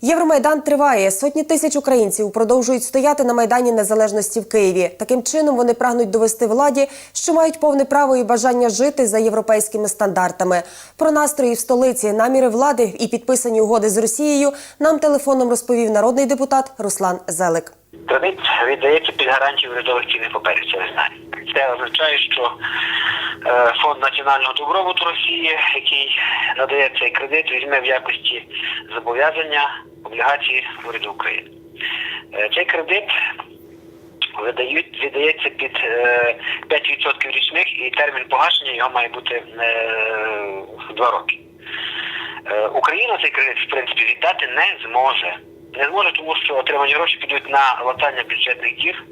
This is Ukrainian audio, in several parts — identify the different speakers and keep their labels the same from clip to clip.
Speaker 1: Євромайдан триває. Сотні тисяч українців продовжують стояти на майдані незалежності в Києві. Таким чином вони прагнуть довести владі, що мають повне право і бажання жити за європейськими стандартами. Про настрої в столиці, наміри влади і підписані угоди з Росією нам телефоном розповів народний депутат Руслан Зелик.
Speaker 2: Кредит віддається під гарантію урядових цінних паперів, це ви знаєте. Це означає, що фонд національного добробуту Росії, який надає цей кредит, візьме в якості зобов'язання облігації уряду України. Е, цей кредит видають, віддається під е, 5% річних і термін погашення його має бути е, два роки. Е, Україна цей кредит, в принципі, віддати не зможе. Не зможе, тому що отримані гроші підуть на латання бюджетних дір,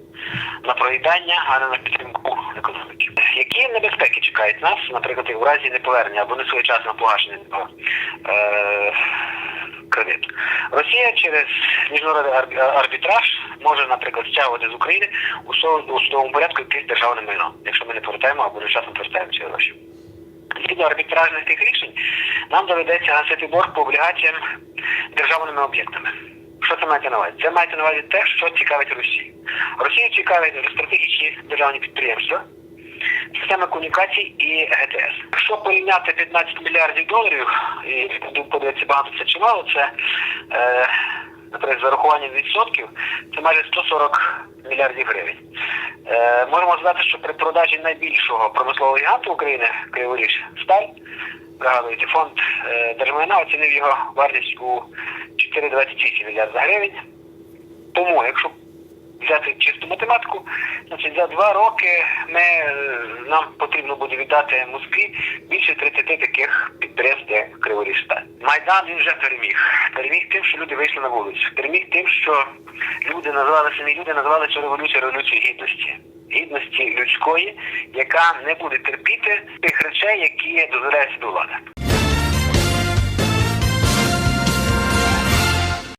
Speaker 2: на проїдання, а не на підтримку економіки. Які небезпеки чекають нас, наприклад, в разі неповернення або не своєчасного погашення е, кредиту? Росія через міжнародний арбітраж може, наприклад, стягувати з України у судовому порядку якесь державне майно, якщо ми не повертаємо або невчасно повертаємо ці гроші. Згідно арбітражних тих рішень, нам доведеться гасити борг по облігаціям державними об'єктами. Що це мається на увазі? Це мається на увазі те, що цікавить Росію. Росію цікавить стратегічні державні підприємства, система комунікацій і ГТС. Якщо порівняти 15 мільярдів доларів, і подивитися багато це чи мало, це е, наприклад, з зарахуванням відсотків, це майже 140 мільярдів гривень. Е, можемо сказати, що при продажі найбільшого промислового гіганту України Криворіж Сталь, пригадуєте, фонд е, держмайна оцінив його вартість у 4,28 мільярда гривень. Тому, якщо взяти чисту математику, значить за два роки ми, е, нам потрібно буде віддати Москві більше 30 таких підприємств, як Криворіжсталь. Майдан він вже переміг. Переміг тим, що люди вийшли на вулицю. Переміг тим, що люди називали самі люди, називали цю революцію революцією гідності. Гідності людської, яка не буде терпіти тих речей, які дозволяють собі влада.